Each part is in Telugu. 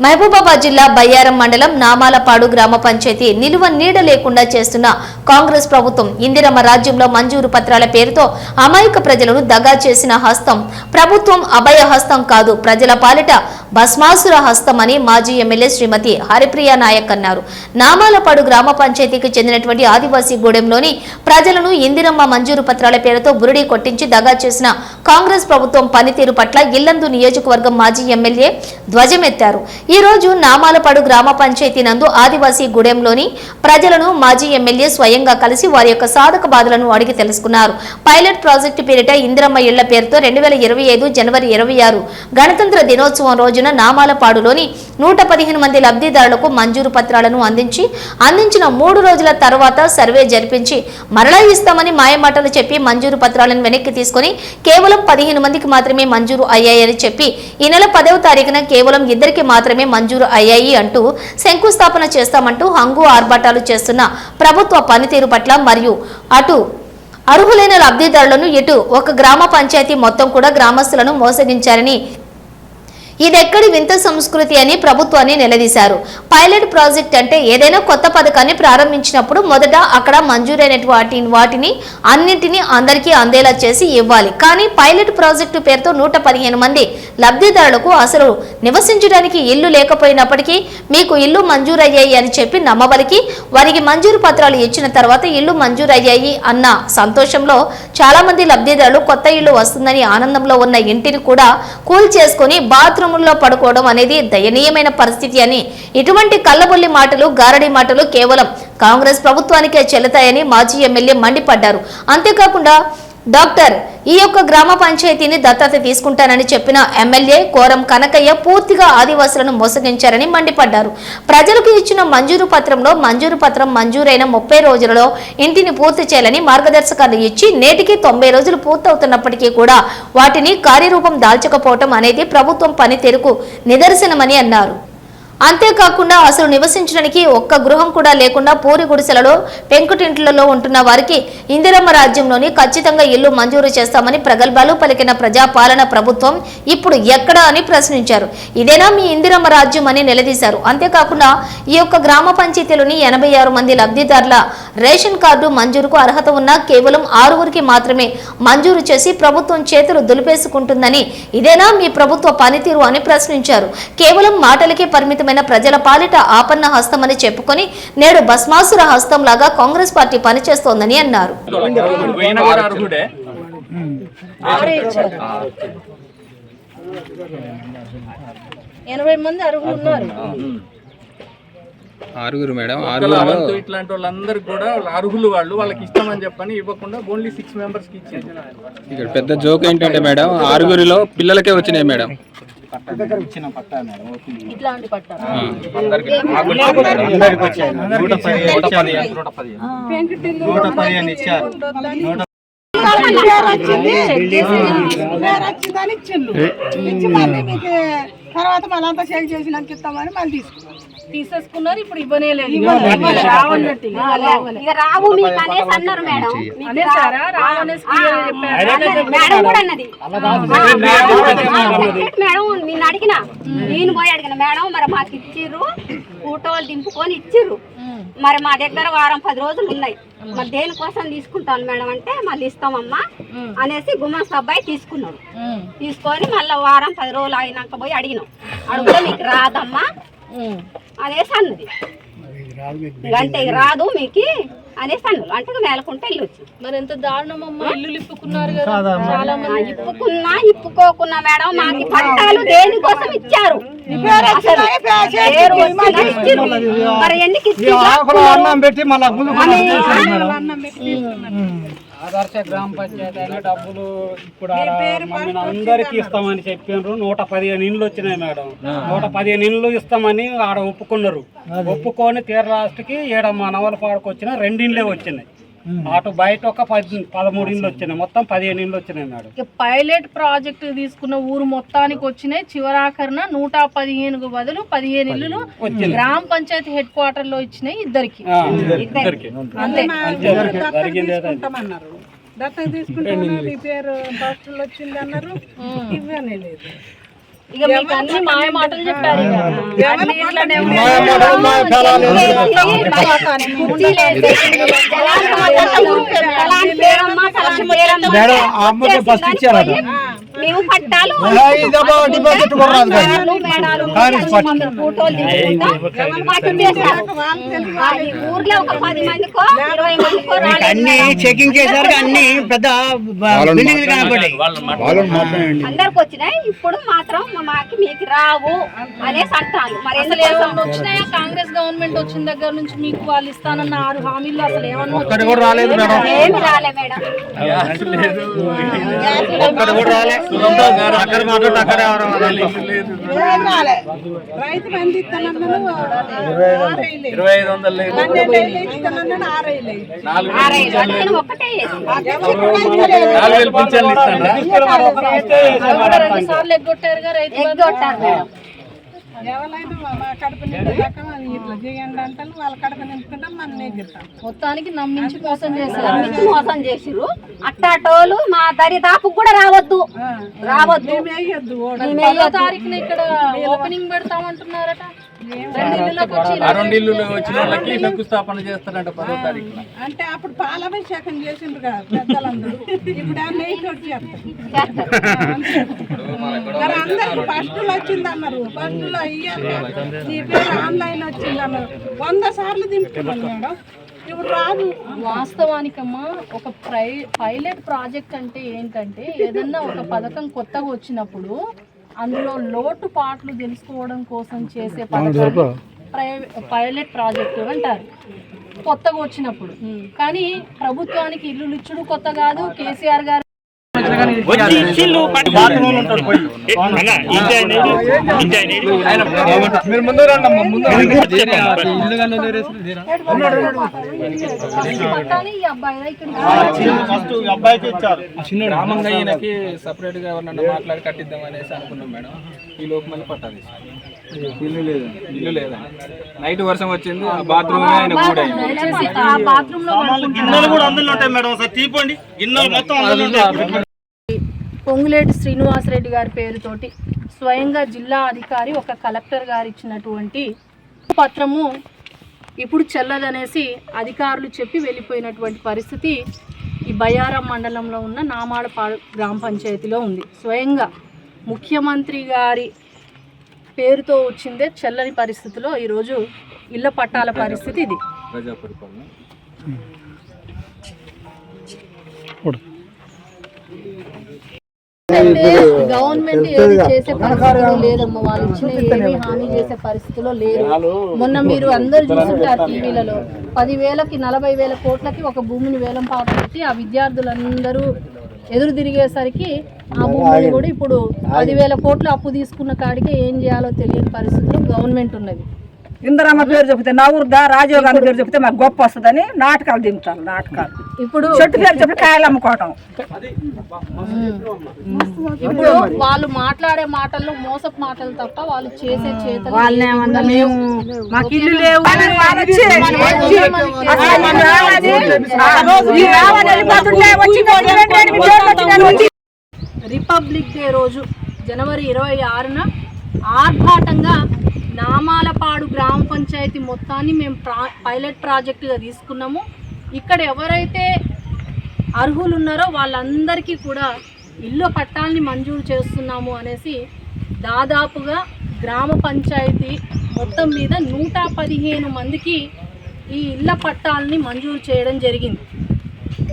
మహబూబాబాద్ జిల్లా బయ్యారం మండలం నామాలపాడు గ్రామ పంచాయతీ నిలువ నీడ లేకుండా చేస్తున్న కాంగ్రెస్ ప్రభుత్వం ఇందిరమ్మ రాజ్యంలో మంజూరు పత్రాల పేరుతో అమాయక ప్రజలను దగా చేసిన హస్తం ప్రభుత్వం అభయ హస్తం కాదు ప్రజల పాలిట భస్మాసుర హస్తం అని మాజీ ఎమ్మెల్యే శ్రీమతి హరిప్రియ నాయక్ అన్నారు. నామాలపాడు గ్రామ పంచాయతీకి చెందినటువంటి ఆదివాసీ గూడెంలోని ప్రజలను ఇందిరమ్మ మంజూరు పత్రాల పేరుతో బురుడి కొట్టించి దగా చేసిన కాంగ్రెస్ ప్రభుత్వం పనితీరు పట్ల ఇల్లందు నియోజకవర్గం మాజీ ఎమ్మెల్యే ధ్వజమెత్తారు. ఈ రోజు నామాలపాడు గ్రామ పంచాయతీ నందు ఆదివాసీ గూడెంలోని ప్రజలను మాజీ ఎమ్మెల్యే స్వయంగా కలిసి వారి యొక్క సాధక బాధలను అడిగి తెలుసుకున్నారు. పైలట్ ప్రాజెక్టు పేరిట ఇందిరమ్మ ఇళ్ళ పేరుతో రెండు వేల ఇరవై ఐదు జనవరి ఇరవై ఆరు గణతంత్ర దినోత్సవం రోజున నామాలపాడులోని నూట పదిహేను మంది లబ్ధిదారులకు మంజూరు పత్రాలను అందించి అందించిన మూడు రోజుల తర్వాత సర్వే జరిపించి మరలా ఇస్తామని మాయమాటలు చెప్పి మంజూరు పత్రాలను వెనక్కి తీసుకొని కేవలం పదిహేను మందికి మాత్రమే మంజూరు అయ్యాయని చెప్పి ఈ నెల పదవ తారీఖున కేవలం ఇద్దరికి మాత్రమే మంజూరు అయ్యాయి అంటూ శంకుస్థాపన చేస్తామంటూ హంగు ఆర్భాటాలు చేస్తున్న ప్రభుత్వ పనితీరు పట్ల మరియు అటు అర్హులైన లబ్ధిదారులను ఇటు ఒక గ్రామ పంచాయతీ మొత్తం కూడా గ్రామస్తులను మోసగించారని ఇదెక్కడి వింత సంస్కృతి అని ప్రభుత్వాన్ని నిలదీశారు. పైలట్ ప్రాజెక్ట్ అంటే ఏదైనా కొత్త పథకాన్ని ప్రారంభించినప్పుడు మొదట అక్కడ మంజూరైన వాటి వాటిని అన్నింటినీ అందరికీ అందేలా చేసి ఇవ్వాలి. కానీ పైలట్ ప్రాజెక్టు పేరుతో నూట పదిహేను మంది లబ్ధిదారులకు అసలు నివసించడానికి ఇల్లు లేకపోయినప్పటికీ మీకు ఇల్లు మంజూరయ్యాయి అని చెప్పి నమ్మబలికి వారికి మంజూరు పత్రాలు ఇచ్చిన తర్వాత ఇల్లు మంజూరయ్యాయి అన్న సంతోషంలో చాలా మంది లబ్ధిదారులు కొత్త ఇల్లు వస్తుందని ఆనందంలో ఉన్న ఇంటిని కూడా కూల్ చేసుకొని ఆశ్రమంలో పడుకోవడం అనేది దయనీయమైన పరిస్థితి అని ఇటువంటి కళ్ళబొల్లి మాటలు గారడి మాటలు కేవలం కాంగ్రెస్ ప్రభుత్వానికే చెల్లుతాయని మాజీ ఎమ్మెల్యే మండిపడ్డారు. అంతేకాకుండా డాక్టర్ ఈ యొక్క గ్రామ పంచాయతీని దత్తత తీసుకుంటానని చెప్పిన ఎమ్మెల్యే కోరం కనకయ్య పూర్తిగా ఆదివాసులను మోసగించారని మండిపడ్డారు. ప్రజలకు ఇచ్చిన మంజూరు పత్రంలో మంజూరు పత్రం మంజూరైన ముప్పై రోజులలో ఇంటిని పూర్తి చేయాలని మార్గదర్శకాలు ఇచ్చి నేటికి తొంభై రోజులు పూర్తవుతున్నప్పటికీ కూడా వాటిని కార్యరూపం దాల్చకపోవటం అనేది ప్రభుత్వం పనితీరుకు నిదర్శనమని అన్నారు. అంతేకాకుండా అసలు నివసించడానికి ఒక్క గృహం కూడా లేకుండా పూరి గుడిసెలలో పెంకుటింట్లలో ఉంటున్న వారికి ఇందిరమ్మ రాజ్యంలోని ఖచ్చితంగా ఇల్లు మంజూరు చేస్తామని ప్రగల్భాలు పలికిన ప్రజాపాలన ప్రభుత్వం ఇప్పుడు ఎక్కడ అని ప్రశ్నించారు. ఇదేనా మీ ఇందిరమ్మ రాజ్యం అని నిలదీశారు. అంతేకాకుండా ఈ యొక్క గ్రామ పంచాయతీలోని ఎనభై ఆరు మంది లబ్ధిదారుల రేషన్ కార్డు మంజూరుకు అర్హత ఉన్న కేవలం ఆరుగురికి మాత్రమే మంజూరు చేసి ప్రభుత్వం చేతులు దులిపేసుకుంటుందని ఇదేనా మీ ప్రభుత్వ పనితీరు అని ప్రశ్నించారు. కేవలం మాటలకే పరిమితమైన ప్రజల పాలిట ఆపన్న హస్తమని చెప్పుకొని నేడు భస్మాసుర హస్తం లాగా కాంగ్రెస్ పార్టీ పనిచేస్తోందని అన్నారు. ఎనభై మంది ఉన్నారు. ఆరుగురు మేడం ఆరుగురు ఇట్లాంటి వాళ్ళందరికి కూడా వాళ్ళ అర్హులు వాళ్ళు వాళ్ళకి ఇస్తామని చెప్పని ఇవ్వకుండా ఓన్లీ సిక్స్ మెంబర్స్కి ఇచ్చింది ఇక్కడ పెద్ద జోక్ ఏంటంటే మేడం ఆరుగురిలో పిల్లలకే వచ్చినాయి మేడం. ఇట్లాంటి పట్టాలు వచ్చిందని ఇచ్చిండ్రు ఇచ్చి మళ్ళీ మీకు తర్వాత మళ్ళీ అంతా చెక్ చేసినాక ఇస్తామని మళ్ళీ తీసుకున్నాం. తీసేసుకున్నారు ఇప్పుడు ఇవ్వనే లేదు. రావన్నట్టు ఇక. ఇక రావు మీకు అనేసి అన్నారు మేడం. అనేసారా? రావు అనేసి clear గా చెప్పారు. అన్నది. మేడం కూడా అన్నది. మేడం నేను అడిగిన? నేను పోయి అడిగిన మేడం మరి మాకు ఇచ్చిర్రు ఫోటోలు దింపుకొని ఇచ్చిర్రు. మరి మా దగ్గర వారం పది రోజులు ఉన్నాయి. మరి దేనికోసం తీసుకుంటాను మేడం అంటే మళ్ళీ ఇస్తామమ్మా అనేసి గుమ్మస్ అబ్బాయి తీసుకున్నాడు. తీసుకొని మళ్ళీ వారం పది రోజులు అయినాక పోయి అడిగినాం. అడిగితే మీకు రాదమ్మా. అనేసి అన్నది. అంటే ఇక రాదు మీకు. అనేసి అన్నారు అంటే మేలకుంటే ఇల్లు వచ్చింది మరి ఎంత దారుణం అమ్మా ఇల్లు ఇప్పుకున్నారు కదా. చాలా మంది. ఇప్పుకున్నా ఇప్పుకోకున్నా మేడం మాకు పట్టాలు దేనికోసం ఇచ్చారు. మరి ఎందుకు ఇచ్చిర్రు? అన్నం పెట్టి మళ్ళీ ఆదర్శ గ్రామ పంచాయతీ అనే డబ్బులు ఇప్పుడు ఆడ మమ్మల్ని అందరికి ఇస్తామని చెప్పిండ్రు నూట పదిహేను ఇండ్లు వచ్చినాయి మేడం. నూట పదిహేను ఇండ్లు ఇస్తామని ఆడ ఒప్పుకున్నారు. ఒప్పుకొని తీర లాస్ట్కి ఈడ మా నవలపాడుకు వచ్చిన రెండు ఇండ్లే వచ్చినాయి. అటు బయట ఒక పది పదమూడు ఇండ్లు వచ్చినాయి. మొత్తం పదిహేను ఇండ్లు వచ్చినాయి మేడం. పైలట్ ప్రాజెక్ట్ తీసుకున్న ఊరు మొత్తానికి వచ్చినాయి. చివరాఖరిన నూట పదిహేనుకు బదులు పదిహేను ఇల్లులు గ్రామ పంచాయతీ హెడ్ క్వార్టర్లో ఇచ్చినాయి ఇద్దరికి. దత్తత తీసుకుంటామన్నారు ఈ పేరు హాస్టల్ వచ్చింది అన్నారు ఇవ్వనే లేదు ఇక మీకు అన్ని మాయ మాటలు చెప్పారు ఇట్లానే ఉన్నాయి. పట్టాలు ఫోటోలు ఊర్లో ఒక పది మందికో ఇరవై మందికో అన్ని చెకింగ్ చేశారు అన్ని పెద్ద బిల్డింగ్లు కనపడ్డాయి అందరికి వచ్చినాయి. ఇప్పుడు మాత్రం మాకు మీకు రావు అనేసి అంటాను మరి వచ్చినాయా? కాంగ్రెస్ గవర్నమెంట్ వచ్చిన దగ్గర నుంచి మీకు వాళ్ళు ఇస్తానన్న ఆరు హామీలు అసలు ఏమన్నా రాలేదు మేడం. ఏమి రాలే మేడం. అక్కడ మాట్లాడు అక్కడే ఇరవై ఐదు వందలు లేదు. నాలుగు వేలు పింఛన్లు ఎవరైనా మా- కడుపు నింపేదాకా ఇట్లా చేయండి అంటారు వాళ్ళ కడుపు నింపుకుంటాం మనం నెగ్గుతాం మొత్తానికి నమ్మించి మోసం చేశారు. నమ్మించి మోసం చేసిర్రు. అట్టాటోలు మా దరిదాపు కూడా రావద్దు. రావద్దు. తారీఖున ఇక్కడ ఓపెనింగ్ పెడతామంటున్నారట. వచ్చిన వాళ్ళకి శంకుస్థాపన చేస్తారంట పదో తారీఖున. అంటే అప్పుడు పాలాభిషేకం చేసిండ్రు కదా పెద్దలందరూ. ఇప్పుడు ఆ నెయ్యి అందరికి వచ్చింది అన్నారు ఫస్ట్లో అయ్యాక నీ పేరు ఆన్లైన్ వచ్చింది అన్నారు వంద సార్లు దింపుతున్నాను మేడం. ఇప్పుడు రాదు. వాస్తవానికమ్మా ఒక ప్రై పైలట్ ప్రాజెక్ట్ అంటే ఏంటంటే ఏదన్నా ఒక పథకం కొత్తగా వచ్చినప్పుడు అందులో లోటు పాట్లు తెలుసుకోవడం కోసం చేసే పైలట్ ప్రాజెక్టు అంటారు. కొత్తగా వచ్చినప్పుడు. కానీ ప్రభుత్వానికి ఇల్లు ఇచ్చుడు కొత్త కాదు. కేసీఆర్ గారు వచ్చి ఇచ్చిళ్ళు? మీరు ముందు రండి. ముందు ఈయనకి సపరేట్గా ఎవరన్నా మాట్లాడి కట్టిద్దాం అనేసి అనుకున్నాం మేడం. ఈ లోపు మళ్ళీ పట్టాలి ఇల్లు లేదు ఇల్లు లేదా. నైట్ వర్షం వచ్చింది ఆ బాత్రూమ్ ఆయన కూడా గిన్నెలు కూడా అందులో ఉంటాయి మేడం ఒకసారి తీపండి. గిన్నెలు మొత్తం అందులో ఉంటాయి. పొంగులేటి శ్రీనివాసరెడ్డి గారి పేరుతోటి స్వయంగా జిల్లా అధికారి ఒక కలెక్టర్ గారు ఇచ్చినటువంటి పత్రము ఇప్పుడు చెల్లదనేసి అధికారులు చెప్పి వెళ్ళిపోయినటువంటి పరిస్థితి ఈ బయ్యారం మండలంలో ఉన్న నామాడపాడు గ్రామ పంచాయతీలో ఉంది. స్వయంగా ముఖ్యమంత్రి గారి పేరుతో వచ్చిందే చెల్లని పరిస్థితిలో ఈరోజు ఇళ్ళ పట్టాల పరిస్థితి ఇది. గవర్నమెంట్ ఏది చేసే పరిస్థితిలో లేదమ్మా. వాళ్ళు ఇచ్చిన ఏమీ హామీ చేసే పరిస్థితిలో లేరు. మొన్న మీరు అందరు చూస్తుంటారు టీవీలలో. పదివేలకి నలభై వేల కోట్లకి ఒక భూమిని వేలం పాట పెట్టి ఆ విద్యార్థులందరూ ఎదురు తిరిగేసరికి ఆ భూమిని కూడా ఇప్పుడు పదివేల కోట్లు అప్పు తీసుకున్న కాడికే ఏం చేయాలో తెలియని పరిస్థితిలో గవర్నమెంట్ ఉన్నది. ఇందిరమ్మ పేరు చెప్తే నవ్వురుదా రాజీవ్ గాంధీ పేరు చెప్తే మాకు గొప్ప వస్తుందని నాటకాలు దింపుతారు నాటకాలు. ఇప్పుడు చెట్టు పేరు చెప్పి కాయలు అమ్ముకోవటం. ఇప్పుడు వాళ్ళు మాట్లాడే మాటల్లో మోసపు మాటలు తప్ప వాళ్ళు చేసే చేతలు వాళ్ళేమన్నా మేము మాకు ఇల్లు లేవు. రిపబ్లిక్ డే రోజు జనవరి ఇరవై ఆరున ఆర్భాటంగా నామాలపాడు గ్రామ పంచాయతీ మొత్తాన్ని మేము ప్రా పైలట్ ప్రాజెక్టుగా తీసుకున్నాము. ఇక్కడ ఎవరైతే అర్హులు ఉన్నారో వాళ్ళందరికీ కూడా ఇల్లు పట్టాలని మంజూరు చేస్తున్నాము అనేసి దాదాపుగా గ్రామ పంచాయతీ మొత్తం మీద నూట పదిహేను మందికి ఈ ఇళ్ళ పట్టాలని మంజూరు చేయడం జరిగింది.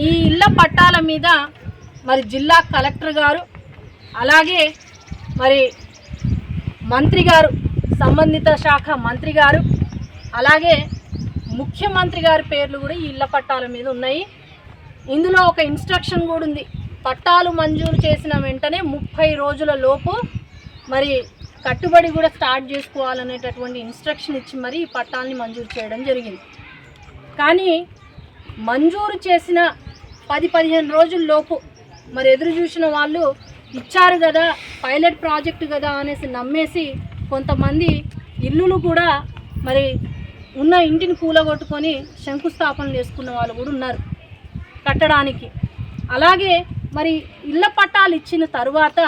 ఈ ఇళ్ళ పట్టాల మీద మరి జిల్లా కలెక్టర్ గారు అలాగే మరి మంత్రి గారు సంబంధిత శాఖ మంత్రి గారు అలాగే ముఖ్యమంత్రి గారి పేర్లు కూడా ఈ ఇళ్ళ పట్టాల మీద ఉన్నాయి. ఇందులో ఒక ఇన్స్ట్రక్షన్ కూడా ఉంది. పట్టాలు మంజూరు చేసిన వెంటనే ముప్పై రోజుల లోపు మరి కట్టుబడి కూడా స్టార్ట్ చేసుకోవాలనేటటువంటి ఇన్స్ట్రక్షన్ ఇచ్చి మరి ఈ పట్టాలని మంజూరు చేయడం జరిగింది. కానీ మంజూరు చేసిన పది పదిహేను రోజుల లోపు మరి ఎదురు చూసిన వాళ్ళు ఇచ్చారు కదా పైలట్ ప్రాజెక్టు కదా అనేసి నమ్మేసి కొంతమంది ఇల్లులు కూడా మరి ఉన్న ఇంటిని కూలగొట్టుకొని శంకుస్థాపనలు చేసుకున్న వాళ్ళు కూడా ఉన్నారు కట్టడానికి. అలాగే మరి ఇళ్ళ పట్టాలు ఇచ్చిన తరువాత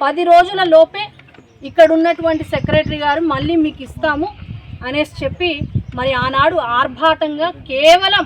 పది రోజుల లోపే ఇక్కడ ఉన్నటువంటి సెక్రటరీ గారు మళ్ళీ మీకు ఇస్తాము అనేసి చెప్పి మరి ఆనాడు ఆర్భాటంగా కేవలం